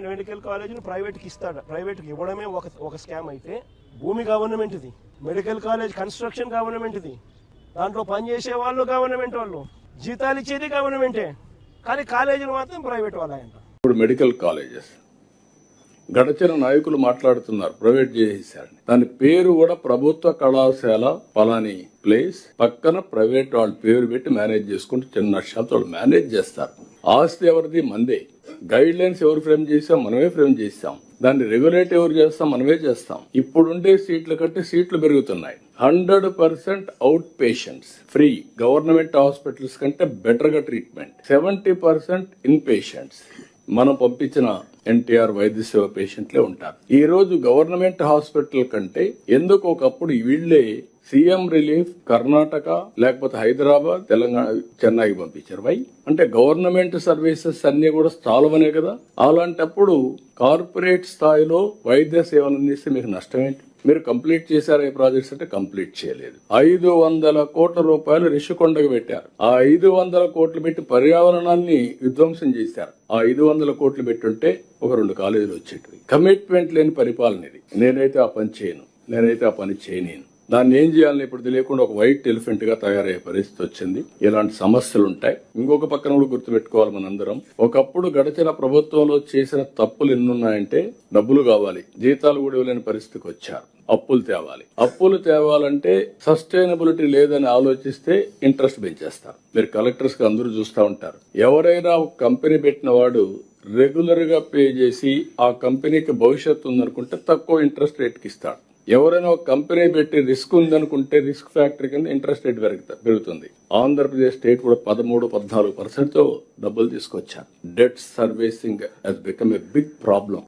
Government medical కాలేజీని ప్రైవేట్కి ఇస్తాడు. ప్రైవేట్కి ఇవ్వడమే ఒక ఒక స్కామ్ అయితే భూమి గవర్నమెంట్ది మెడికల్ కాలేజ్ కన్స్ట్రక్షన్ గవర్నమెంట్ది దాంట్లో పనిచేసే వాళ్ళు గవర్నమెంట్ వాళ్ళు. జీతాలు ఇచ్చేది గవర్నమెంటే. కానీ కాలేజీలు మాత్రం ప్రైవేట్ వాళ్ళంట ఇప్పుడు మెడికల్ కాలేజెస్. గడచిన నాయకులు మాట్లాడుతున్నారు ప్రైవేట్ చేసేసారని దాని పేరు కూడా ప్రభుత్వ కళాశాల పలాని ప్లేస్. పక్కన ప్రైవేట్ వాళ్ళ పేరు పెట్టి మేనేజ్ చేసుకుంటూ చిన్న నష్టాలతో వాళ్ళు మేనేజ్ చేస్తారు. ఆస్తి ఎవరిది? మందే. గైడ్ లైన్స్ ఎవరు ఫ్రేమ్ చేసాం మనమే ఫ్రేమ్ చేస్తాం. దాన్ని రెగ్యులేట్ ఎవరు చేస్తాం మనమే చేస్తాం. ఇప్పుడుండే సీట్ల కంటే సీట్లు పెరుగుతున్నాయి. Hundred percent out patients free government hospitals కంటే బెటర్గా treatment seventy percent in patients మనం పంపించిన ఎన్టీఆర్ వైద్య సేవ పేషెంట్లే ఉంటారు. ఈ రోజు గవర్నమెంట్ హాస్పిటల్ కంటే ఎందుకు ఒకప్పుడు వీళ్ళే సీఎం రిలీఫ్ కర్ణాటక లేకపోతే హైదరాబాద్ తెలంగాణ చెన్నైకి పంపించారు. వై? అంటే గవర్నమెంట్ సర్వీసెస్ అన్ని కూడా చాలవనే కదా? అలాంటప్పుడు కార్పొరేట్ స్థాయిలో వైద్య సేవలు అందిస్తే మీకు నష్టం ఏంటి? మీరు కంప్లీట్ చేశారు ఈ ప్రాజెక్ట్స్ అంటే కంప్లీట్ చేయలేదు. ఐదు వందల కోట్ల రూపాయలు రిషికొండకు పెట్టారు. ఆ ఐదు వందల కోట్లు పెట్టి పర్యావరణాన్ని విధ్వంసం చేశారు. ఆ ఐదు వందల కోట్లు పెట్టుంటే ఒక రెండు కాలేజీలు వచ్చేటివి. కమిట్మెంట్ లేని పరిపాలన ఇది. నేనైతే ఆ పని చేయను. నేనైతే ఆ పని చేయలేను దాన్ని ఏం చేయాలని ఇప్పుడు తెలియకుండా ఒక వైట్ ఎలిఫెంట్గా తయారయ్యే పరిస్థితి వచ్చింది. ఇలాంటి సమస్యలు ఉంటాయి. ఇంకొక పక్కన కూడా గుర్తుపెట్టుకోవాలి మనందరం. ఒకప్పుడు గడిచిన ప్రభుత్వంలో చేసిన తప్పులు ఎన్నున్నాయంటే డబ్బులు కావాలి జీతాలు కూడా ఇవ్వలేని పరిస్థితికి వచ్చారు. అప్పులు తేవాలి. అప్పులు తేవాలంటే సస్టైనబిలిటీ లేదని ఆలోచిస్తే ఇంట్రెస్ట్ పెంచేస్తారు. మీరు కలెక్టర్స్కి అందరూ చూస్తూ ఉంటారు. ఎవరైనా ఒక కంపెనీ పెట్టిన వాడు రెగ్యులర్గా పే చేసి ఆ కంపెనీకి భవిష్యత్తు ఉందనుకుంటే తక్కువ ఇంట్రెస్ట్ రేట్కి ఇస్తాడు. ఎవరైనా ఒక కంపెనీ పెట్టి రిస్క్ ఉందనుకుంటే రిస్క్ ఫ్యాక్టరీ కింద ఇంట్రెస్ట్ రేట్ పెరుగుతా- పెరుగుతుంది. ఆంధ్రప్రదేశ్ స్టేట్ కూడా పదమూడు పద్నాలుగు పర్సెంట్తో డబ్బులు తీసుకొచ్చారు. Debt servicing has become a big problem